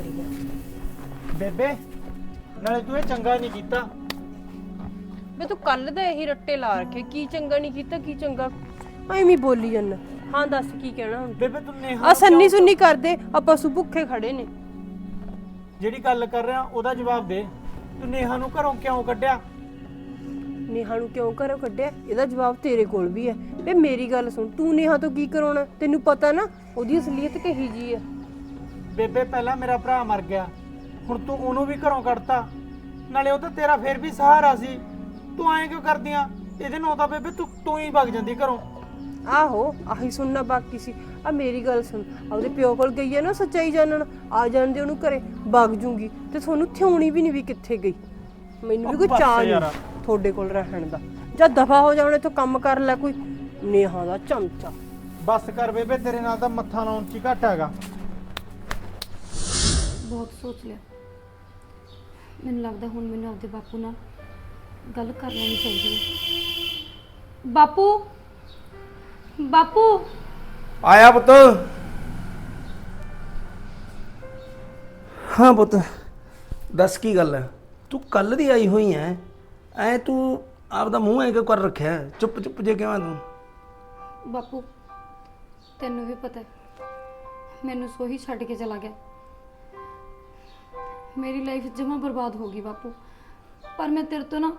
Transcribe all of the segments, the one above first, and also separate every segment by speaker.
Speaker 1: ਕਰੀ ਜਾ
Speaker 2: ਬੇਬੇ ਨਾਲੇ ਤੂੰ ਇਹ ਚੰਗਾ ਨਹੀਂ ਕੀਤਾ।
Speaker 1: ਮੈਂ ਤੂੰ ਕੱਲ ਦਾ ਇਹੀ ਰੱਟੇ ਲਾ ਰੱਖੇ ਕੀ ਚੰਗਾ ਨਹੀਂ ਕੀਤਾ ਕੀ ਚੰਗਾ? ਐਵੇਂ ਹੀ ਬੋਲੀ ਜਾਂਦਾ। ਹਾਂ ਦੱਸ ਕੀ ਕਹਿਣਾ ਹੁਣ?
Speaker 2: ਬੇਬੇ ਤੂੰ ਨੇਹਾ
Speaker 1: ਆ
Speaker 2: ਨੂੰ
Speaker 1: ਸੰਨੀ
Speaker 2: ਕਿਉਂ-
Speaker 1: ਸੁੰਨੀ ਕਰਦੇ ਆ ਪਸ਼ੂ ਭੁੱਖੇ ਖੜੇ ਨੇ।
Speaker 2: ਜਿਹੜੀ ਗੱਲ ਕਰ ਰਿਹਾ ਉਹਦਾ ਜਵਾਬ ਦੇ। ਤੂੰ ਨੇਹਾ ਨੂੰ ਘਰੋਂ ਕਿਉਂ ਕੱਢਿਆ?
Speaker 1: ਨੇਹਾ ਨੂੰ ਕਿਉਂ ਘਰੋਂ ਕੱਢਿਆ? ਇਹਦਾ ਜਵਾਬ ਤੇਰੇ ਕੋਲ ਵੀ ਹੈ। ਵੇ ਮੇਰੀ ਗੱਲ ਸੁਣ ਤੂੰ ਨੇਹਾ ਤੋਂ ਕੀ ਕਰਾਉਣਾ? ਤੈਨੂੰ ਪਤਾ ਨਾ ਉਹਦੀ ਅਸਲੀਅਤ ਕਹੀ ਜੀ ਹੈ।
Speaker 2: ਬੇਬੇ ਪਹਿਲਾਂ ਮੇਰਾ ਭਰਾ ਮਰ ਗਿਆ। ਹੁਣ ਤੂੰ ਉਹਨੂੰ ਵੀ ਘਰੋਂ ਕੱਢਤਾ। ਨਾਲੇ ਉਹ ਤਾਂ ਤੇਰਾ ਫੇਰ ਵੀ ਸਹਾਰਾ ਸੀ। ਤੂੰ ਐਂ ਕਿਉਂ ਕਰਦੀਆਂ? ਇਹਦੇ ਨਾਲ ਤਾਂ ਬੇਬੇ ਤੂੰ ਤੂੰ ਹੀ ਵਗ ਜਾਂਦੀ ਘਰੋਂ।
Speaker 1: ਆਹੋ ਆਹੀ ਸੁਣਨਾ ਬਾਕੀ ਸੀ। ਆ ਮੇਰੀ ਗੱਲ ਸੁਣ। ਆਪਦੇ ਪਿਓ ਕੋਲ ਗਈ ਹੈ ਨਾ ਸੱਚਾਈ ਜਾਣਨ। ਆ ਜਾਣ ਦੇ ਉਹਨੂੰ ਘਰੇ ਵਗ ਜੂਗੀ। ਤੇ ਤੁਹਾਨੂੰ ਥਿਉਣੀ ਵੀ ਨਹੀਂ ਵੀ ਕਿੱਥੇ ਗਈ। ਮੈਨੂੰ ਵੀ ਕੋਈ ਚਾਹ। ਨਹੀਂ ਤੁਹਾਡੇ ਕੋਲ ਰਹਿਣ ਦਾ। ਜਾਂ ਦਫਾ ਹੋ ਜਾਣੇ ਤੋਂ ਕੰਮ ਕਰ ਲੈ ਕੋਈ। ਨੇਹਾ ਦਾ ਚਮਚਾ।
Speaker 2: ਬਸ ਕਰ ਬੇਬੇ ਤੇਰੇ ਨਾਲ ਤਾਂ ਮੱਥਾ ਲਾਉਣ ਚ ਹੀ ਘੱਟ ਹੈਗਾ।
Speaker 3: ਬਹੁਤ ਸੋਚ ਲਿਆ। ਮੈਨੂੰ ਲੱਗਦਾ ਹੁਣ ਮੈਨੂੰ ਆਪਦੇ ਬਾਪੂ ਨਾਲ ਗੱਲ ਕਰ ਲੈਣੀ ਚਾਹੀਦੀ ਹੈ। ਬਾਪੂ! ਬਾਪੂ!
Speaker 4: ਆਇਆ ਪੁੱਤ। ਹਾਂ ਪੁੱਤ ਦੱਸ ਕੀ ਗੱਲ ਹੈ? ਤੂੰ ਕੱਲ ਦੀ ਆਈ ਹੋਈ ਐ ਐ ਤੂੰ ਆਪਦਾ ਮੂੰਹ ਐ ਕਿ ਕਰ ਰੱਖਿਆ? ਹੈ? ਚੁੱਪ ਚੁੱਪ ਜੇ ਕਿਵੇਂ ਤੂੰ?
Speaker 3: ਬਾਪੂ ਤੈਨੂੰ ਵੀ ਪਤਾ ਹੈ ਮੈਨੂੰ ਸੋਹੀ ਛੱਡ ਕੇ ਚਲਾ ਗਿਆ। ਮੇਰੀ ਲਾਈਫ ਜਮਾ ਬਰਬਾਦ ਹੋ ਗਈ ਬਾਪੂ। ਪਰ ਮੈਂ ਤੇਰੇ ਤੋਂ ਨਾ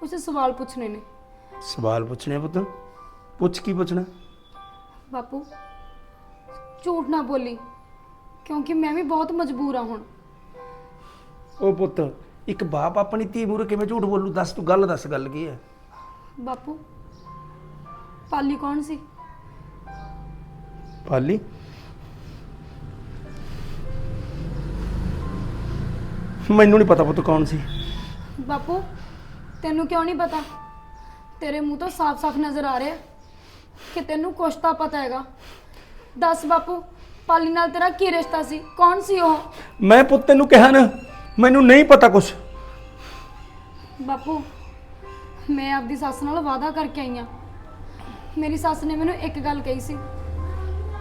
Speaker 3: ਕੁਝ ਸਵਾਲ ਪੁੱਛਣੇ ਨੇ।
Speaker 4: ਸਵਾਲ ਪੁੱਛਣੇ ਪੁੱਤ? ਪੁੱਛ ਕੀ ਪੁੱਛਣਾ?
Speaker 3: ਬਾਪੂ ਝੂਠ ਨਾ ਬੋਲੀ ਕਿਉਂਕਿ ਮੈਂ ਵੀ ਬਹੁਤ ਮਜਬੂਰ ਆ ਹੁਣ।
Speaker 4: ਉਹ ਪੁੱਤ ਇੱਕ ਬਾਪ ਆਪਣੀ ਧੀ ਮੂਰੇ ਕਿਵੇਂ ਝੂਠ ਬੋਲੂ? ਦੱਸ ਤੂੰ ਗੱਲ ਦੱਸ ਗੱਲ ਕੀ ਹੈ?
Speaker 3: ਬਾਪੂ ਪਾਲੀ ਕੌਣ ਸੀ?
Speaker 4: ਪਾਲੀ? ਮੈਨੂੰ ਨਹੀਂ ਪਤਾ ਪੁੱਤ ਕੌਣ ਸੀ।
Speaker 3: ਬਾਪੂ ਤੈਨੂੰ ਕਿਉਂ ਨਹੀਂ ਪਤਾ? ਤੇਰੇ ਮੂੰਹ ਤੋਂ ਸਾਫ਼-ਸਾਫ਼ ਨਜ਼ਰ ਆ ਰਿਹਾ ਕਿ ਤੈਨੂੰ ਕੁਛ ਤਾਂ ਪਤਾ ਹੈਗਾ। ਦੱਸ ਬਾਪੂ ਪਾਲੀ ਨਾਲ ਤੇਰਾ ਕੀ ਰਿਸ਼ਤਾ ਸੀ? ਕੌਣ ਸੀ ਉਹ?
Speaker 4: ਮੈਂ ਪੁੱਤ ਤੈਨੂੰ ਕਿਹਾ ਨਾ ਮੈਨੂੰ ਨਹੀਂ ਪਤਾ ਕੁਛ।
Speaker 3: ਬਾਪੂ ਮੈਂ ਆਪਦੀ ਸੱਸ ਨਾਲ ਵਾਅਦਾ ਕਰਕੇ ਆਈ ਆ ਮੇਰੀ ਸੱਸ ਨੇ ਮੈਨੂੰ ਇੱਕ ਗੱਲ ਕਹੀ ਸੀ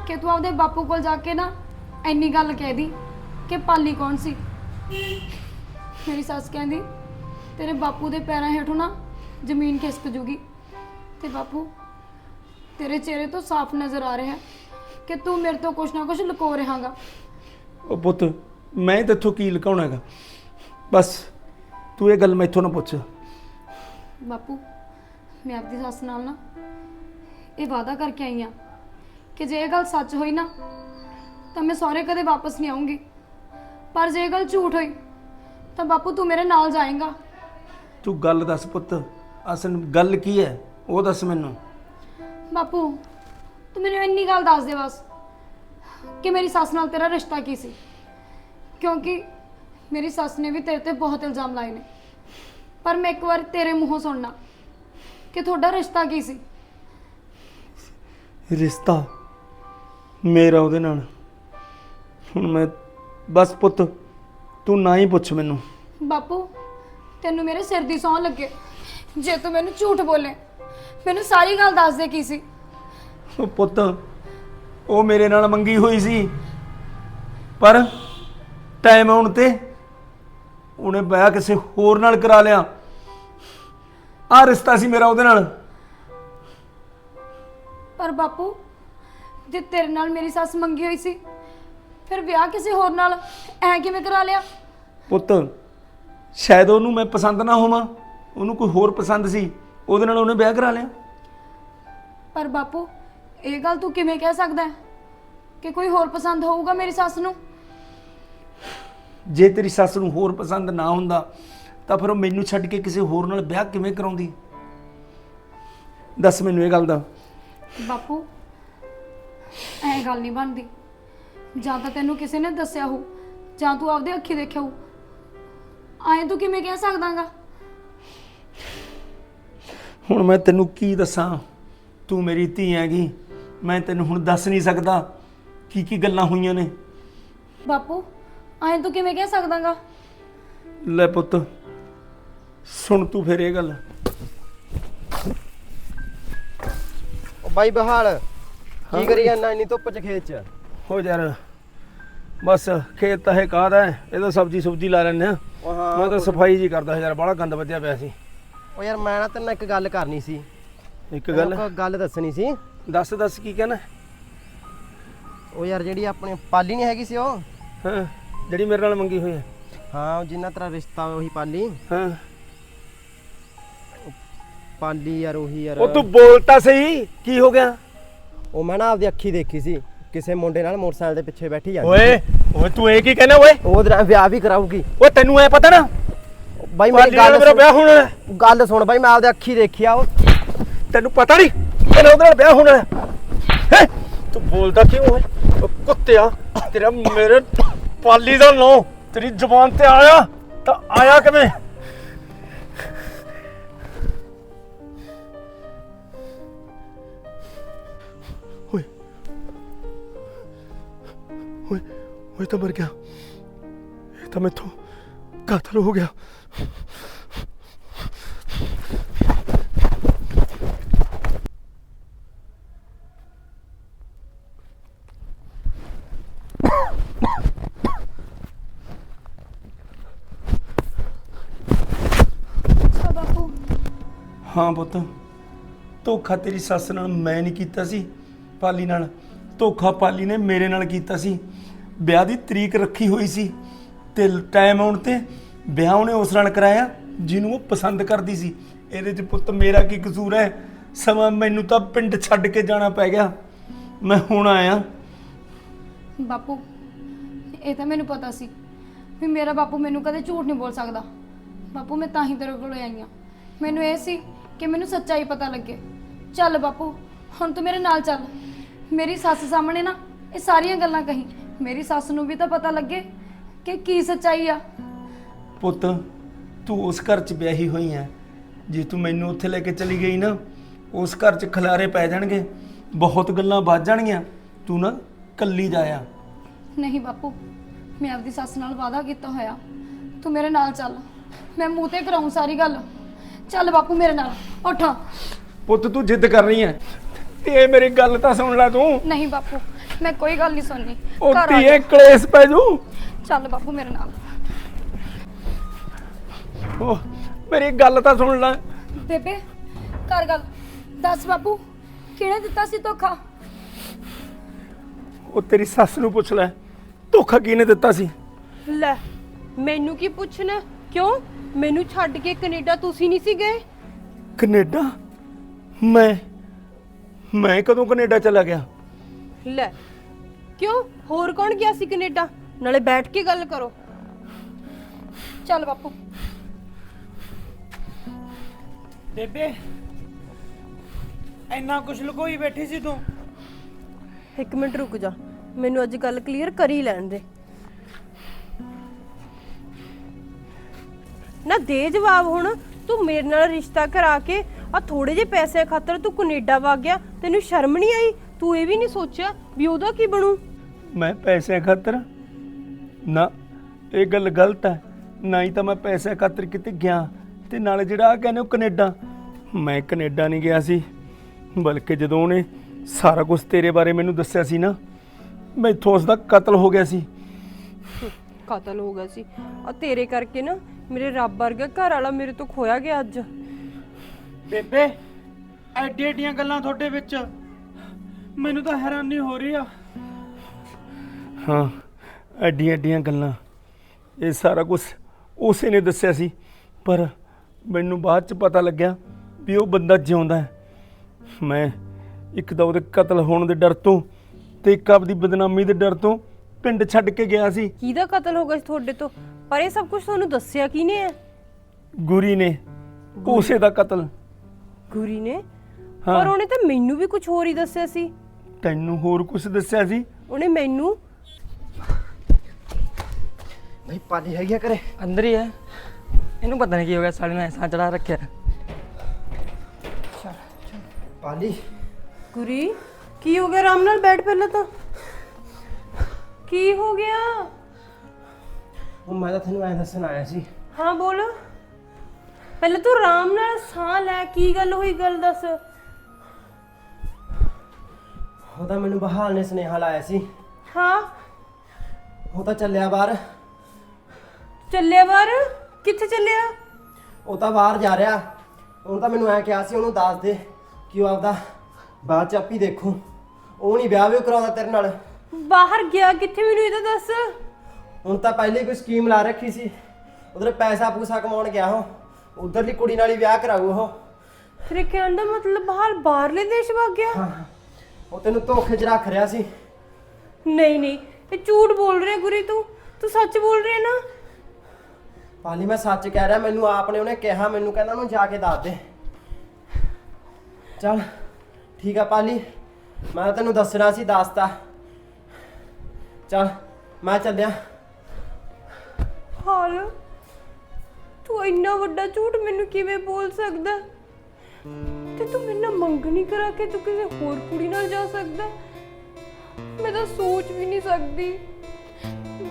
Speaker 3: ਕਿ ਤੂੰ ਆਪਦੇ ਬਾਪੂ ਕੋਲ ਜਾ ਕੇ ਨਾ ਐਨੀ ਗੱਲ ਕਹਿ ਦੀ ਕਿ ਪਾਲੀ ਕੌਣ ਸੀ? ਮੇਰੀ ਸੱਸ ਕਹਿੰਦੀ ਤੇਰੇ ਬਾਪੂ ਦੇ ਪੈਰਾਂ ਹੇਠੋਂ ਨਾ ਜ਼ਮੀਨ ਖਿਸਕ ਜੂਗੀ। ਤੇ ਬਾਪੂ ਤੇਰੇ ਚਿਹਰੇ ਤੋਂ ਸਾਫ਼ ਨਜ਼ਰ ਆ ਰਿਹਾ ਹੈ ਕਿ ਤੂੰ ਮੇਰੇ ਤੋਂ ਕੁਛ ਨਾ ਕੁਛ ਲੁਕੋ ਰਿਹਾਗਾ।
Speaker 4: ਉਹ ਪੁੱਤ ਮੈਂ ਤੇਥੋਂ ਕੀ ਲੁਕਾਉਣਾ ਹੈਗਾ? ਬਸ ਤੂੰ ਇਹ ਗੱਲ ਮੈਥੋਂ ਨਾ ਪੁੱਛ।
Speaker 3: ਬਾਪੂ ਮੈਂ ਆਪਦੀ ਸੱਸ ਨਾਲ ਨਾ ਇਹ ਵਾਅਦਾ ਕਰਕੇ ਆਈ ਆ ਕਿ ਜੇ ਇਹ ਗੱਲ ਸੱਚ ਹੋਈ ਨਾ ਤਾਂ ਮੈਂ ਸਹੁਰੇ ਕਦੇ ਵਾਪਸ ਨਹੀਂ ਆਉਂਗੀ ਪਰ ਜੇ ਇਹ ਗੱਲ ਝੂਠ ਹੋਈ ਤਾਂ ਬਾਪੂ ਤੂੰ ਮੇਰੇ ਨਾਲ ਜਾਏਂਗਾ।
Speaker 4: ਤੂੰ ਗੱਲ ਦੱਸ ਪੁੱਤ ਅਸਲ ਗੱਲ ਕੀ ਹੈ ਉਹ ਦੱਸ ਮੈਨੂੰ।
Speaker 3: ਬਾਪੂ ਤੂੰ ਮੈਨੂੰ ਇੰਨੀ ਗੱਲ ਦੱਸ ਦੇ ਬਸ ਕਿ ਮੇਰੀ ਸੱਸ ਨਾਲ ਤੇਰਾ ਰਿਸ਼ਤਾ ਕੀ ਸੀ। ਕਿਉਂਕਿ ਮੇਰੀ ਸੱਸ ਨੇ ਵੀ ਤੇਰੇ ਤੇ ਬਹੁਤ ਇਲਜ਼ਾਮ ਲਾਏ ਨੇ। ਪਰ ਮੈਂ ਇੱਕ ਵਾਰ ਤੇਰੇ ਮੂੰਹੋਂ ਸੁਣਨਾ ਕਿ ਤੁਹਾਡਾ ਰਿਸ਼ਤਾ ਕੀ ਸੀ।
Speaker 4: ਰਿਸ਼ਤਾ ਮੇਰਾ ਉਹਦੇ ਨਾਲ। ਹੁਣ ਮੈਂ ਬਸ ਪੁੱਤ ਤੂੰ ਨਾ ਹੀ ਪੁੱਛ ਮੈਨੂੰ।
Speaker 3: ਬਾਪੂ ਤੈਨੂੰ ਮੇਰੇ ਸਿਰ ਦੀ ਸੌਂ ਲੱਗੇ। ਜੇ ਤੂੰ ਮੈਨੂੰ ਝੂਠ ਬੋਲੇ ਮੈਨੂੰ ਸਾਰੀ ਗੱਲ ਦੱਸ ਦੇ ਕੀ ਸੀ?
Speaker 4: ਉਹ ਪੁੱਤ ਉਹ ਮੇਰੇ ਨਾਲ ਮੰਗੀ ਹੋਈ ਸੀ। ਪਰ ਟਾਈਮ ਆਉਣ ਤੇ ਉਹਨੇ ਵਿਆਹ ਕਿਸੇ ਹੋਰ ਨਾਲ ਕਰਾ ਲਿਆ। ਆ ਰਿਸ਼ਤਾ ਸੀ ਮੇਰਾ ਉਹਦੇ ਨਾਲ।
Speaker 3: ਪਰ ਬਾਪੂ ਜੇ ਤੇਰੇ ਨਾਲ ਮੇਰੀ ਸੱਸ ਮੰਗੀ ਹੋਈ ਸੀ ਫਿਰ ਵਿਆਹ ਕਿਸੇ ਹੋਰ ਨਾਲ ਐ ਕਿਵੇਂ ਕਰਾ ਲਿਆ?
Speaker 4: ਪੁੱਤ ਸ਼ਾਇਦ ਉਹਨੂੰ ਮੈਂ ਪਸੰਦ ਨਾ ਹੋਵਾਂ। ਉਹਨੂੰ ਕੋਈ ਹੋਰ ਪਸੰਦ ਸੀ ਉਹਦੇ ਨਾਲ ਉਹਨੇ ਵਿਆਹ ਕਰਾ ਲਿਆ।
Speaker 3: ਪਰ ਬਾਪੂ ਇਹ ਗੱਲ ਤੂੰ ਕਿਵੇਂ ਕਹਿ ਸਕਦਾ ਹੈ? ਕਿ ਕੋਈ ਹੋਰ ਪਸੰਦ ਹੋਊਗਾ ਮੇਰੀ ਸੱਸ ਨੂੰ?
Speaker 4: ਜੇ ਤੇਰੀ ਸੱਸ ਨੂੰ ਹੋਰ ਪਸੰਦ ਨਾ ਹੁੰਦਾ ਤਾਂ ਫਿਰ ਉਹ ਮੈਨੂੰ ਛੱਡ ਕੇ ਕਿਸੇ ਹੋਰ ਨਾਲ ਵਿਆਹ ਕਿਵੇਂ ਕਰਾਉਂਦੀ? ਦੱਸ ਮੈਨੂੰ ਇਹ ਗੱਲ ਦਾ।
Speaker 3: ਬਾਪੂ ਐ ਗੱਲ ਨਹੀਂ ਬਣਦੀ। ਜਾਂ ਤਾਂ ਤੈਨੂੰ ਕਿਸੇ ਨੇ ਦੱਸਿਆ ਹੋ ਜਾਂ ਤੂੰ ਆਪਦੇ ਅੱਖੀ ਦੇਖਿਆ ਹੋ ਐਂ ਤੂੰ ਕਿਵੇਂ ਕਹਿ ਸਕਦਾਗਾ?
Speaker 4: ਹੁਣ ਮੈਂ ਤੈਨੂੰ ਕੀ ਦੱਸਾਂ? ਤੂੰ ਮੇਰੀ ਧੀ ਹੈਗੀ ਮੈਂ ਤੈਨੂੰ ਹੁਣ ਦੱਸ ਨਹੀਂ ਸਕਦਾ ਕੀ ਕੀ ਗੱਲਾਂ ਹੋਈਆਂ ਨੇ।
Speaker 3: ਬਾਪੂ ਐਂ ਤੂੰ ਕਿਵੇਂ ਕਹਿ ਸਕਦਾਗਾ?
Speaker 4: ਲੈ ਪੁੱਤ ਸੁਣ ਤੂੰ ਫਿਰ ਇਹ ਗੱਲ।
Speaker 5: ਉਹ ਬਾਈ ਬਹਾਲ ਕੀ ਕਰੀ ਜਾਂਦਾ ਇੰਨੀ ਧੁੱਪ ਚ ਖੇਤ ਚ?
Speaker 4: ਹੋ ਯਾਰ ਬਸ ਖੇਤ ਤਾਂ ਇਹ ਕਾਹਦਾ ਹੈ ਇਹ ਤਾਂ ਸਬਜ਼ੀ ਸੁਬਜ਼ੀ ਲਾ ਲੈਂਦੇ ਆ
Speaker 5: ਉਹ ਹਾਂ
Speaker 4: ਮੈਂ ਤਾਂ ਸਫ਼ਾਈ ਜੀ ਕਰਦਾ ਸੀ ਯਾਰ ਬੜਾ ਗੰਦ ਵੱਜਿਆ ਪਿਆ ਸੀ।
Speaker 5: ਉਹ ਯਾਰ ਮੈਂ ਨਾ ਤੇਰੇ ਨਾਲ ਇੱਕ ਗੱਲ ਕਰਨੀ ਸੀ।
Speaker 4: ਇੱਕ ਗੱਲ?
Speaker 5: ਇੱਕ ਗੱਲ ਦੱਸਣੀ ਸੀ।
Speaker 4: ਦੱਸ ਦੱਸ ਕੀ ਕਹਿਣਾ?
Speaker 5: ਉਹ ਯਾਰ ਜਿਹੜੀ ਆਪਣੇ ਪਾਲੀ ਨਹੀਂ ਹੈਗੀ ਸੀ ਉਹ।
Speaker 4: ਹਾਂ ਜਿਹੜੀ ਮੇਰੇ ਨਾਲ ਮੰਗੀ ਹੋਈ ਹੈ।
Speaker 5: ਹਾਂ ਉਹ ਜਿੰਨਾ ਤੇਰਾ ਰਿਸ਼ਤਾ ਉਹੀ ਪਾਲੀ।
Speaker 4: ਹਾਂ।
Speaker 5: ਪਾਲੀ ਯਾਰ ਉਹੀ ਯਾਰ।
Speaker 4: ਉਹ ਤੂੰ ਬੋਲਤਾ ਸਹੀ ਕੀ ਹੋ ਗਿਆ?
Speaker 5: ਉਹ ਮੈਂ ਨਾ ਆਪਦੀ ਅੱਖੀ ਦੇਖੀ ਸੀ। ਕਿਸੇ ਮੁੰਡੇ ਨਾਲ ਮੋਟਰਸਾਈਕਲ ਦੇ ਪਿੱਛੇ ਬੈਠੀ ਜਾਂਦੀ।
Speaker 4: ਓਏ ਓਏ ਤੂੰ ਇਹ ਕੀ ਕਹਿਣਾ ਓਏ?
Speaker 5: ਉਹ ਤੇਰਾ ਵਿਆਹ ਵੀ ਕਰਾਊਗੀ।
Speaker 4: ਓਏ ਤੈਨੂੰ ਐ ਪਤਾ ਨਾ?
Speaker 5: ਬਾਈ ਮੇਰੀ ਗੱਲ
Speaker 4: ਮੇਰਾ ਵਿਆਹ ਹੋਣਾ। ਹੈ।
Speaker 5: ਗੱਲ ਸੁਣ ਬਾਈ ਮੈਂ ਆਪਦੀ ਅੱਖੀ ਦੇਖਿਆ ਉਹ।
Speaker 4: ਤੈਨੂੰ ਪਤਾ ਨਹੀਂ ਤੇਰਾ ਉਹਦੇ ਨਾਲ ਵਿਆਹ ਹੋਣਾ। ਹੈ? ਹੈਂ? ਤੂੰ ਬੋਲਦਾ ਕਿਉਂ ਹੈ ਓ ਕੁੱਤਿਆ ਤੇਰਾ ਮੇਰੇ ਪਾਲੀ ਦਾ ਨਾਂ ਤੇਰੀ ਜ਼ੁਬਾਨ ਤੇ ਆਇਆ ਤਾਂ ਆਇਆ ਕਿਵੇਂ? ਓਏ ਤਾਂ ਮਰ ਗਿਆ। ਇਹ ਤਾਂ ਮੈਥੋਂ ਕਾਤਲ ਹੋ ਗਿਆ।
Speaker 3: ਅੱਛਾ ਬਾਪੂ
Speaker 4: ਹਾਂ ਪੁੱਤ, ਧੋਖਾ ਤੇਰੀ ਸੱਸ ਨਾਲ ਮੈਂ ਨਹੀਂ ਕੀਤਾ ਸੀ, ਪਾਲੀ ਨਾਲ। ਧੋਖਾ ਪਾਲੀ ਨੇ ਮੇਰੇ ਨਾਲ ਕੀਤਾ ਸੀ। ਵਿਆਹ ਦੀ ਤਰੀਕ ਰੱਖੀ ਹੋਈ ਸੀ ਤੇ ਟਾਈਮ ਆਉਣ ਤੇ ਵਿਆਹ ਉਹਨੇ ਉਸ ਨਾਲ ਕਰਾਇਆ ਜਿਹਨੂੰ ਉਹ ਪਸੰਦ ਕਰਦੀ ਸੀ। ਇਹਦੇ 'ਚ ਪੁੱਤ ਮੇਰਾ ਕੀ ਕਸੂਰ ਹੈ? ਸਮਾਂ ਮੈਨੂੰ ਤਾਂ ਪਿੰਡ ਛੱਡ ਕੇ ਜਾਣਾ ਪੈ ਗਿਆ। ਮੈਂ ਹੁਣ ਆਇਆ।
Speaker 3: ਬਾਪੂ, ਇਹ ਤਾਂ ਮੈਨੂੰ ਪਤਾ ਸੀ ਵੀ ਮੇਰਾ ਬਾਪੂ ਮੈਨੂੰ ਕਦੇ ਝੂਠ ਨਹੀਂ ਬੋਲ ਸਕਦਾ। ਬਾਪੂ, ਮੈਂ ਤਾਂ ਹੀ ਤੇਰੇ ਕੋਲ ਆਈ ਆ ਮੈਨੂੰ ਇਹ ਸੀ ਕਿ ਮੈਨੂੰ ਸੱਚਾਈ ਪਤਾ ਲੱਗੇ। ਚੱਲ ਬਾਪੂ, ਹੁਣ ਤੂੰ ਮੇਰੇ ਨਾਲ ਚੱਲ। ਮੇਰੀ ਸੱਸ ਸਾਹਮਣੇ ਨਾ ਇਹ ਸਾਰੀਆਂ ਗੱਲਾਂ ਕਹੀ। ਮੇਰੀ ਸੱਸ ਨੂੰ ਵੀ ਤਾਂ ਪਤਾ ਲੱਗੇ ਕਿ ਕੀ ਸੱਚਾਈ ਆ।
Speaker 4: ਪੁੱਤ ਤੂੰ ਉਸ ਘਰ 'ਚ ਵਿਆਹੀ ਹੋਈ ਐ। ਜੇ ਤੂੰ ਮੈਨੂੰ ਉੱਥੇ ਲੈ ਕੇ ਚਲੀ ਗਈ ਨਾ ਉਸ ਘਰ 'ਚ ਖਲਾਰੇ ਪੈ ਜਾਣਗੇ ਬਹੁਤ ਗੱਲਾਂ ਵੱਜ ਜਾਣਗੀਆਂ। ਤੂੰ ਨਾ ਕੱਲੀ ਜਾਇਆ
Speaker 3: ਨਹੀਂ ਬਾਪੂ ਮੈਂ ਆਪਦੀ ਸੱਸ ਨਾਲ ਵਾਅਦਾ ਕੀਤਾ ਹੋਇਆ। ਤੂੰ ਮੇਰੇ ਨਾਲ ਚੱਲ। ਮੈਂ ਮੂੰਹ ਤੇ ਕਰਾਉਂ ਸਾਰੀ ਗੱਲ। ਚੱਲ ਬਾਪੂ ਮੇਰੇ ਨਾਲ ਉੱਠ।
Speaker 4: ਪੁੱਤ ਤੂੰ ਜਿੱਦ ਕਰ ਰਹੀ ਐ। ਤੇ ਇਹ ਮੇਰੀ ਗੱਲ ਤਾਂ ਸੁਣ ਲੈ ਤੂੰ।
Speaker 3: ਨਹੀਂ ਬਾਪੂ ਮੈਂ ਕੋਈ ਗੱਲ ਨਹੀਂ ਸੁਣਨੀ।
Speaker 4: ਉਹ
Speaker 3: ਘਰ ਆ
Speaker 4: ਧੀਏ ਕਲੇਸ਼ ਪੈ ਜੂ।
Speaker 3: ਚੱਲ ਬਾਪੂ ਮੇਰੇ ਨਾਲ।
Speaker 4: ਉਹ ਮੇਰੀ ਗੱਲ ਤਾਂ ਸੁਣ ਲੈ।
Speaker 3: ਬੇਬੇ ਕਰ ਗੱਲ। ਦੱਸ ਬਾਪੂ ਕਿਹਨੇ ਦਿੱਤਾ ਸੀ ਧੋਖਾ?
Speaker 4: ਉਹ ਤੇਰੀ ਸੱਸ ਨੂੰ ਪੁੱਛ ਲੈ। ਧੋਖਾ ਕਿਹਨੇ ਦਿੱਤਾ ਸੀ?
Speaker 1: ਲੈ ਮੈਨੂੰ ਕੀ ਪੁੱਛਣਾ? ਕਿਉਂ? ਮੈਨੂੰ ਛੱਡ ਕੇ ਕੈਨੇਡਾ ਤੁਸੀਂ ਨਹੀਂ ਸੀ ਗਏ?
Speaker 4: ਕੈਨੇਡਾ? ਮੈਂ ਮੈਂ ਕਦੋਂ ਕੈਨੇਡਾ ਚਲਾ ਗਿਆ?
Speaker 1: ਲੈ ਕਿਉਂ? ਹੋਰ ਕੌਣ ਗਿਆ ਸੀ ਕੈਨੇਡਾ? ਨਾਲੇ ਬੈਠ ਕੇ ਗੱਲ ਕਰੋ।
Speaker 3: ਚੱਲ ਬਾਪੂ।
Speaker 2: ਬੇਬੇ ਇੰਨਾ ਕੁਛ ਲੁਕੋਈ ਬੈਠੀ ਸੀ ਤੂੰ।
Speaker 1: ਇੱਕ ਮਿੰਟ ਰੁਕ ਜਾ। ਮੈਨੂੰ ਅੱਜ ਗੱਲ ਕਲੀਅਰ ਕਰ ਹੀ ਲੈਣ ਦੇ। ਨਾ ਦੇ ਜਵਾਬ ਹੁਣ। ਤੂੰ ਮੇਰੇ ਨਾਲ ਰਿਸ਼ਤਾ ਕਰਾ ਕੇ ਆ ਥੋੜੇ ਜਿਹੇ ਪੈਸੇ ਖਾਤਰ ਤੂੰ ਕੈਨੇਡਾ ਵਗ ਗਿਆ। ਤੈਨੂੰ ਸ਼ਰਮ ਨਹੀਂ ਆਈ? ਤੂੰ ਇਹ ਵੀ ਨਹੀਂ ਸੋਚਿਆ ਵੀ ਉਹਦਾ ਕੀ ਬਣੂ?
Speaker 4: ਮੈਂ ਪੈਸੇ ਖਾਤਰ। ਨਾ ਇਹ ਗੱਲ ਗਲਤ ਹੈ। ਨਾ ਹੀ ਤਾਂ ਮੈਂ ਪੈਸੇ ਖਾਤਰ ਕਿਤੇ ਗਿਆ ਤੇ ਨਾਲੇ ਜਿਹੜਾ ਆ ਕਹਿੰਦੇ ਉਹ ਕੈਨੇਡਾ। ਮੈਂ ਕੈਨੇਡਾ ਨਹੀਂ ਗਿਆ ਸੀ ਬਲਕਿ ਜਦੋਂ ਉਹਨੇ ਸਾਰਾ ਕੁਝ ਤੇਰੇ ਬਾਰੇ ਮੈਨੂੰ ਦੱਸਿਆ ਸੀ ਨਾ ਮੈਥੋਂ ਉਸ ਦਾ ਕਤਲ ਹੋ ਗਿਆ ਸੀ।
Speaker 1: ਕਤਲ ਹੋ ਗਿਆ ਸੀ। ਆ ਤੇਰੇ ਕਰਕੇ ਨਾ ਮੇਰੇ ਰੱਬ ਵਰਗਾ ਘਰ ਵਾਲਾ ਮੇਰੇ ਤੋਂ ਖੋਇਆ ਗਿਆ ਅੱਜ।
Speaker 2: ਬੇਬੇ ਐਡੀ ਐਡੀਆਂ ਗੱਲਾਂ ਤੁਹਾਡੇ ਵਿੱਚ। ਮੈਨੂੰ ਤਾਂ ਹੈਰਾਨੀ ਹੋ ਰਹੀ ਆ।
Speaker 4: ਹਾਂ ਐਡੀਆਂ ਐਡੀਆਂ ਗੱਲਾਂ। ਇਹ ਸਾਰਾ ਕੁਝ ਉਸੇ ਨੇ ਦੱਸਿਆ ਸੀ ਪਰ ਮੈਨੂੰ ਬਾਅਦ ਚ ਪਤਾ ਲੱਗਿਆ ਵੀ ਉਹ ਬੰਦਾ ਜਿਉਂਦਾ ਹੈ। ਮੈਂ ਇੱਕ ਤਾਂ ਉਹਦੇ ਕਤਲ ਹੋਣ ਦੇ ਡਰ ਤੋਂ ਤੇ ਇੱਕ ਆਪਦੀ ਬਦਨਾਮੀ ਦੇ ਡਰ ਤੋਂ ਪਿੰਡ ਛੱਡ ਕੇ ਗਿਆ ਸੀ।
Speaker 1: ਕਿਹਦਾ ਕਤਲ ਹੋ ਗਿਆ ਸੀ ਤੁਹਾਡੇ ਤੋਂ? ਪਰ ਇਹ ਸਭ ਕੁਝ ਤੁਹਾਨੂੰ ਦੱਸਿਆ ਕਿਹਨੇ ਹੈ?
Speaker 4: ਗੁਰੀ ਨੇ ਉਸੇ ਦਾ ਕਤਲ।
Speaker 1: ਗੁਰੀ ਨੇ?
Speaker 4: ਹਾਂ।
Speaker 1: ਪਰ ਉਹਨੇ ਤਾਂ ਮੈਨੂੰ ਵੀ ਕੁਝ ਹੋਰ ਹੀ ਦੱਸਿਆ ਸੀ।
Speaker 4: ਤੈਨੂੰ ਹੋਰ ਕੁਝ ਦੱਸਿਆ ਸੀ?
Speaker 1: ਉਹਨੇ ਮੈਨੂੰ
Speaker 5: ਭਾਈ ਪਾਲੀ ਹੈਗੀ ਆ ਘਰੇ?
Speaker 6: ਅੰਦਰ ਹੀ ਹੈ ਇਹਨੂੰ ਪਤਾ ਨਹੀਂ ਕੀ ਹੋ ਗਿਆ ਸਾਲੇ ਨੇ ਐਸਾ ਚੜਾ ਰੱਖਿਆ।
Speaker 5: ਪਾਲੀ।
Speaker 1: ਗੁਰੀ ਕੀ ਹੋ ਗਿਆ? ਆਰਾਮ ਨਾਲ ਬੈਠ ਪਹਿਲਾਂ ਤਾਂ। ਕੀ ਹੋ ਗਿਆ?
Speaker 5: ਉਹ ਮੈਂ ਤਾਂ ਤੈਨੂੰ ਐ ਦੱਸਣ ਆਇਆ ਸੀ।
Speaker 1: ਹਾਂ ਬੋਲ। ਪਹਿਲਾਂ ਤੂੰ ਆਰਾਮ ਨਾਲ ਸਾਹ ਲੈ ਕੀ ਗੱਲ ਹੋਈ ਗੱਲ ਦੱਸ।
Speaker 5: ਉਹਦਾ ਮੈਨੂੰ ਬਹਾਲ ਨੇ ਸੁਨੇਹਾ ਲਾਇਆ ਸੀ।
Speaker 1: ਹਾਂ।
Speaker 5: ਉਹ ਤਾਂ ਚੱਲਿਆ ਬਾਹਰ।
Speaker 1: ਚੱਲਿਆ ਬਾਹਰ? ਕਿੱਥੇ ਚੱਲਿਆ
Speaker 5: ਉਹ ਤਾਂ ਬਾਹਰ ਜਾ ਰਿਹਾ। ਉਹ ਤਾਂ ਮੈਨੂੰ ਐ ਕਿਹਾ ਸੀ ਉਹਨੂੰ ਦੱਸ ਦੇ ਕਿ ਉਹ ਆਪਦਾ ਬਾਅਦ ਚ ਆਪੀ ਦੇਖੂ। ਉਹ ਨਹੀਂ ਵਿਆਹ ਵੀ ਕਰਾਉਂਦਾ ਤੇਰੇ ਨਾਲ।
Speaker 1: ਬਾਹਰ ਗਿਆ ਕਿੱਥੇ ਮੈਨੂੰ ਇਹ ਤਾਂ ਦੱਸ?
Speaker 5: ਹੁਣ ਤਾਂ ਪਹਿਲੇ ਕੋਈ ਸਕੀਮ ਲਾ ਰੱਖੀ ਸੀ। ਉਧਰ ਪੈਸਾ ਪੂਸਾ ਕਮਾਉਣ ਗਿਆ ਉਹ। ਉਧਰਲੀ ਕੁੜੀ ਨਾਲ ਹੀ ਵਿਆਹ ਕਰਾਊ ਉਹ।
Speaker 1: ਤੇਰੇ ਕਹਿਣ ਦਾ ਮਤਲਬ ਬਾਹਰ ਬਾਹਰਲੇ ਦੇਸ਼ ਵਗ ਗਿਆ?
Speaker 5: ਉਹ ਤੈਨੂੰ ਧੋਖੇ 'ਚ ਰੱਖ ਰਿਹਾ ਸੀ।
Speaker 1: ਨਹੀਂ ਨਹੀਂ ਇਹ ਝੂਠ ਬੋਲ ਰਿਹਾ ਗੁਰੀ ਤੂੰ। ਤੂੰ ਸੱਚ ਬੋਲ ਰਿਹਾ ਨਾ?
Speaker 5: ਪਾਲੀ, ਮੈਂ ਸੱਚ ਕਹਿ ਰਿਹਾ, ਮੈਨੂੰ ਆਪ ਨੇ ਉਹਨੇ ਕਿਹਾ, ਮੈਨੂੰ ਕਹਿੰਦਾ ਉਹਨੂੰ ਜਾ ਕੇ ਦੱਸ ਦੇ। ਚੱਲ, ਠੀਕ ਆ ਪਾਲੀ, ਮੈਂ ਤਾਂ ਤੈਨੂੰ ਦੱਸਣਾ ਸੀ, ਦੱਸਤਾ। ਚੱਲ, ਮੈਂ ਚੱਲਿਆ।
Speaker 1: ਹਾਲ, ਤੂੰ ਇੰਨਾ ਵੱਡਾ ਝੂਠ ਮੈਨੂੰ ਕਿਵੇਂ ਬੋਲ ਸਕਦਾ? ਤੇ ਤੂੰ ਮੇਰੇ ਨਾਲ ਮੰਗਣੀ ਕਰਾ ਕੇ ਤੂੰ ਕਿਸੇ ਹੋਰ ਕੁੜੀ ਨਾਲ ਜਾ ਸਕਦਾ? ਮੈਂ ਤਾਂ ਸੋਚ ਵੀ ਨਹੀਂ ਸਕਦੀ।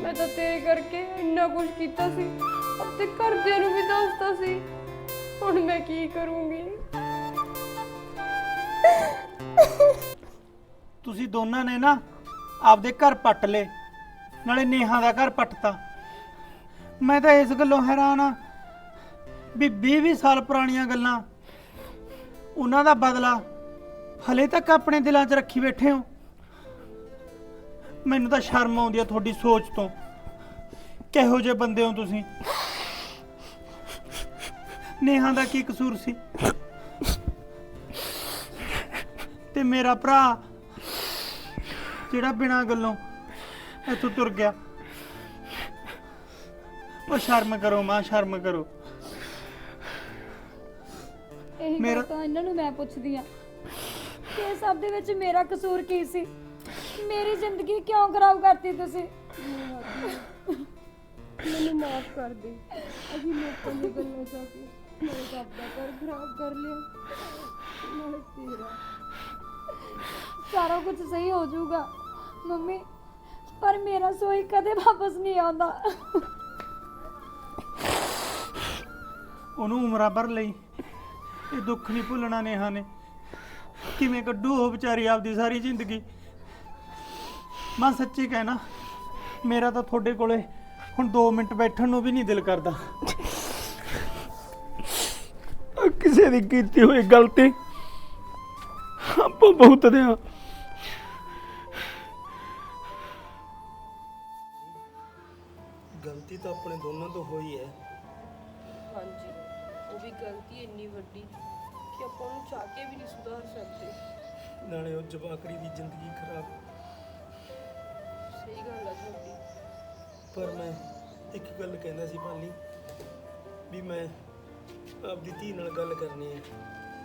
Speaker 1: ਮੈਂ ਤਾਂ ਤੇਰੇ ਕਰਕੇ ਇੰਨਾ ਕੁਝ ਕੀਤਾ ਸੀ। ਆਪਣੇ ਘਰਦਿਆਂ ਨੂੰ ਵੀ ਦੱਸਤਾ ਸੀ। ਹੁਣ ਮੈਂ ਕੀ ਕਰੂੰਗੀ?
Speaker 2: ਤੁਸੀਂ ਦੋਨਾਂ ਨੇ ਨਾ ਆਪਦੇ ਘਰ ਪੱਟ ਲਏ, ਨਾਲੇ ਨੇਹਾ ਦਾ ਘਰ ਪੱਟਤਾ। ਮੈਂ ਤਾਂ ਇਸ ਗੱਲੋਂ ਹੈਰਾਨ ਆ ਵੀ 20 ਸਾਲ ਪੁਰਾਣੀਆਂ ਗੱਲਾਂ, ਉਹਨਾਂ ਦਾ ਬਦਲਾ ਹਲੇ ਤੱਕ ਆਪਣੇ ਦਿਲਾਂ 'ਚ ਰੱਖੀ ਬੈਠੇ ਹੋ? ਮੈਨੂੰ ਤਾਂ ਸ਼ਰਮ ਆਉਂਦੀ ਆ ਤੁਹਾਡੀ ਸੋਚ ਤੋਂ। ਕਿਹੋ ਜਿਹੇ ਬੰਦੇ ਹੋ ਤੁਸੀਂ? ਨੇਹਾ ਦਾ ਕੀ ਕਸੂਰ ਸੀ? ਤੇ ਮੇਰਾ ਭਰਾ ਜਿਹੜਾ ਬਿਨਾਂ ਗੱਲੋਂ ਇੱਥੋਂ ਤੁਰ ਗਿਆ ਉਹ ਸ਼ਰਮ ਕਰੋ ਮਾਂ ਸ਼ਰਮ ਕਰੋ।
Speaker 3: ਇਹੀ
Speaker 2: ਮੇਰਾ-
Speaker 3: ਤਾਂ ਇਹਨਾਂ ਨੂੰ ਮੈਂ ਪੁੱਛਦੀ ਆ ਕਿ ਇਹ ਸਭ ਦੇ ਵਿੱਚ ਮੇਰਾ ਕਸੂਰ ਕੀ ਸੀ? ਮੇਰੀ ਜ਼ਿੰਦਗੀ ਕਿਉਂ ਖਰਾਬ ਕਰਤੀ ਤੁਸੀਂ?
Speaker 1: ਮੈਨੂੰ ਮਾਫ ਕਰ ਦੇ ਅਸੀਂ ਲੋਕਾਂ ਦੀ ਗੱਲਾਂ ਕੇ ਮੇਰੇ ਰੱਬ ਦਾ ਘਰ ਖਰਾਬ ਕਰ ਲਿਆ। ਨਾਲੇ ਤੇਰਾ।
Speaker 3: ਸਾਰਾ ਕੁਝ ਸਹੀ ਹੋ ਜਾਊਗਾ, ਮੰਮੀ। ਪਰ ਮੇਰਾ ਸੋਈ ਕਦੇ ਵਾਪਸ ਨਹੀਂ ਆਉਂਦਾ।
Speaker 2: ਉਹਨੂੰ ਉਮਰਾਂ ਭਰ ਲਈ। ਇਹ ਦੁੱਖ ਨਹੀਂ ਭੁੱਲਣਾ ਨੇਹਾ ਨੇ। ਕਿਵੇਂ ਕੱਢੂ ਉਹ ਵਿਚਾਰੀ ਆਪਦੀ ਸਾਰੀ ਜ਼ਿੰਦਗੀ? ਮੈਂ, ਸੱਚੀ ਕਹਿਣਾ, ਮੇਰਾ ਤਾਂ ਤੁਹਾਡੇ ਕੋਲੇ ਹੁਣ 2 ਮਿੰਟ ਬੈਠਣ ਨੂੰ ਵੀ ਨਹੀਂ ਦਿਲ ਕਰਦਾ।
Speaker 4: ਦੀ ਕੀਤੀ ਹੋਈ ਗਲਤੀ। ਆਪਾਂ ਭੁਗਤਦੇ ਹਾਂ
Speaker 7: ਗਲਤੀ ਤਾਂ ਆਪਣੇ ਦੋਨਾਂ ਤੋਂ ਹੋਈ ਹੈ।
Speaker 1: ਹਾਂਜੀ ਉਹ ਵੀ ਗਲਤੀ ਇੰਨੀ ਵੱਡੀ ਕਿ ਆਪਾਂ ਉਹਨੂੰ ਚਾਹ ਕੇ ਵੀ ਨਹੀਂ ਸੁਧਾਰ ਸਕਦੇ।
Speaker 7: ਨਾਲੇ ਉਹ ਜਵਾਕੜੀ ਦੀ ਜ਼ਿੰਦਗੀ ਖਰਾਬ।
Speaker 1: ਸਹੀ ਗੱਲ ਆ ਤੁਹਾਡੀ।
Speaker 7: ਪਰ ਮੈਂ ਇੱਕ ਗੱਲ ਕਹਿੰਦਾ ਸੀ ਪਾਲੀ ਵੀ ਮੈਂ ਆਪਦੀ ਧੀ ਨਾਲ ਗੱਲ ਕਰਨੀ ਹੈ।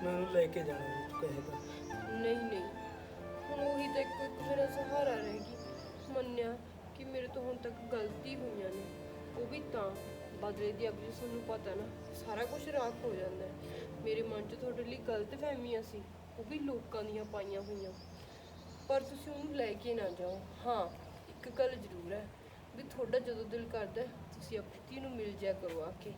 Speaker 7: ਮੈਂ ਉਹਨੂੰ ਲੈ ਕੇ ਜਾਣਾ ਹੈ ਤੂੰ ਕਹੇਗਾ
Speaker 1: ਨਹੀਂ ਨਹੀਂ। ਹੁਣ ਉਹੀ ਤਾਂ ਇੱਕ ਇੱਕ ਮੇਰਾ ਸਹਾਰਾ ਰਹਿ ਗਈ ਮੰਨਿਆ ਕਿ ਮੇਰੇ ਤੋਂ ਹੁਣ ਤੱਕ ਗਲਤੀ ਹੋਈਆਂ ਨੇ। ਉਹ ਵੀ ਤਾਂ। ਬਦਲੇ ਦੀ ਅਬ ਤੁਹਾਨੂੰ ਪਤਾ ਨਾ ਸਾਰਾ ਕੁਝ ਰਾਖ ਹੋ ਜਾਂਦਾ ਹੈ। ਮੇਰੇ ਮਨ 'ਚ ਤੁਹਾਡੇ ਲਈ ਗਲਤ ਫਹਿਮੀਆਂ ਸੀ। ਉਹ ਵੀ ਲੋਕਾਂ ਦੀਆਂ ਪਾਈਆਂ ਹੋਈਆਂ। ਪਰ ਤੁਸੀਂ ਉਹਨੂੰ ਲੈ ਕੇ ਨਾ ਜਾਓ। ਹਾਂ ਇੱਕ ਗੱਲ ਜ਼ਰੂਰ ਹੈ। ਵੀ ਤੁਹਾਡਾ ਜਦੋਂ ਦਿਲ ਕਰਦਾ ਹੈ, ਤੁਸੀਂ ਆਪਣੀ ਧੀ ਨੂੰ ਮਿਲ ਜਾਇਆ ਕਰੋ ਆ ਕੇ।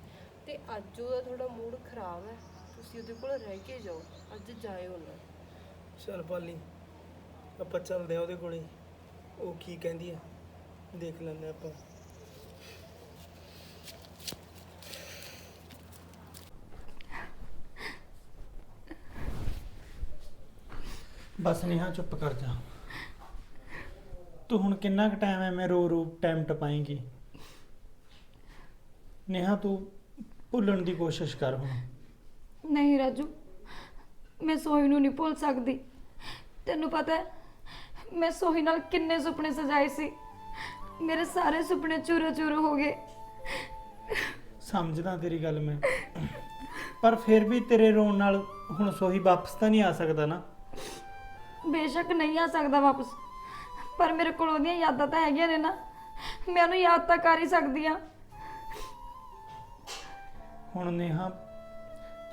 Speaker 1: ਤੇ ਅੱਜ ਉਹਦਾ ਥੋੜਾ ਮੂਡ ਖਰਾਬ ਹੈ। ਤੁਸੀਂ ਉਹਦੇ ਕੋਲ ਰਹਿ ਕੇ ਜਾਓ। ਅੱਜ ਜਾਇਓ ਨਾ।
Speaker 7: ਚੱਲ ਪਾਲੀ ਆਪਾਂ ਚੱਲਦੇ ਆ ਉਹਦੇ ਕੋਲੇ। ਉਹ ਕੀ ਕਹਿੰਦੀ ਹੈ? ਦੇਖ ਲੈਂਦੇ ਆਪਾਂ।
Speaker 2: ਬਸ ਨੇਹਾ ਚੁੱਪ ਕਰ ਜਾ। ਤੂੰ ਹੁਣ ਕਿੰਨਾ ਕੁ ਟਾਈਮ ਐ ਮੈਂ ਰੋ ਰੋ ਟਾਈਮ ਟਪਾਏਂਗੀ? ਨੇਹਾ ਤੂੰ ਭੁੱਲਣ ਦੀ ਕੋਸ਼ਿਸ਼ ਕਰ ਹੁਣ।
Speaker 3: ਨਹੀਂ ਰਾਜੂ ਮੈਂ ਸੋਹੀ ਨੂੰ ਨਹੀਂ ਭੁੱਲ ਸਕਦੀ। ਤੈਨੂੰ ਪਤਾ ਹੈ ਮੈਂ ਸੋਹੀ ਨਾਲ ਕਿੰਨੇ ਸੁਪਨੇ ਸਜਾਏ ਸੀ। ਮੇਰੇ ਸਾਰੇ ਸੁਪਨੇ ਚੂਰੋ ਚੂਰੋ ਹੋ ਗਏ।
Speaker 2: ਸਮਝਦਾ ਤੇਰੀ ਗੱਲ ਮੈਂ। ਪਰ ਫਿਰ ਵੀ ਤੇਰੇ ਰੋਣ ਨਾਲ ਹੁਣ ਸੋਹੀ ਵਾਪਸ ਤਾਂ ਨਹੀਂ ਆ ਸਕਦਾ ਨਾ।
Speaker 3: ਬੇਸ਼ੱਕ ਨਹੀਂ ਆ ਸਕਦਾ ਵਾਪਸ। ਪਰ ਮੇਰੇ ਕੋਲ ਉਹਦੀਆਂ ਯਾਦਾਂ ਤਾਂ ਹੈਗੀਆਂ ਨੇ ਨਾ। ਮੈਂ ਉਹਨੂੰ ਯਾਦ ਤਾਂ ਕਰ ਹੀ ਸਕਦੀ ਆ
Speaker 2: ਹੁਣ ਨੇਹਾ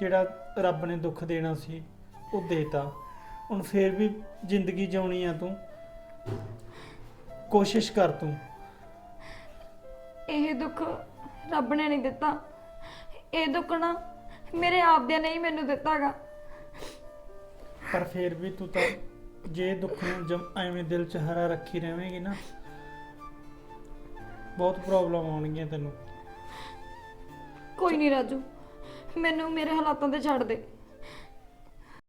Speaker 2: ਜਿਹੜਾ ਰੱਬ ਨੇ ਦੁੱਖ ਦੇਣਾ ਸੀ ਉਹ ਦੇਤਾ। ਹੁਣ ਫੇਰ ਵੀ ਜ਼ਿੰਦਗੀ ਜਿਉਣੀ ਆ ਤੂੰ। ਕੋਸ਼ਿਸ਼ ਕਰ ਤੂੰ।
Speaker 3: ਇਹ ਦੁੱਖ ਰੱਬ ਨੇ ਨਹੀਂ ਦਿੱਤਾ। ਇਹ ਦੁੱਖ ਨਾ ਮੇਰੇ ਆਪਦਿਆਂ ਨੇ ਹੀ ਮੈਨੂੰ ਦਿੱਤਾਗਾ।
Speaker 2: ਪਰ ਫੇਰ ਵੀ ਤੂੰ ਤਾਂ ਜੇ ਦੁੱਖ ਨੂੰ ਜਮ ਐਵੇਂ ਦਿਲ 'ਚ ਹਰਾ ਰੱਖੀ ਰਵੇਂਗੀ ਨਾ ਬਹੁਤ ਪ੍ਰੋਬਲਮ ਆਉਣਗੀਆਂ ਤੈਨੂੰ।
Speaker 3: ਕੋਈ ਨਹੀਂ ਰਾਜੂ ਮੈਨੂੰ ਮੇਰੇ ਹਾਲਾਤਾਂ ਤੇ ਛੱਡ ਦੇ।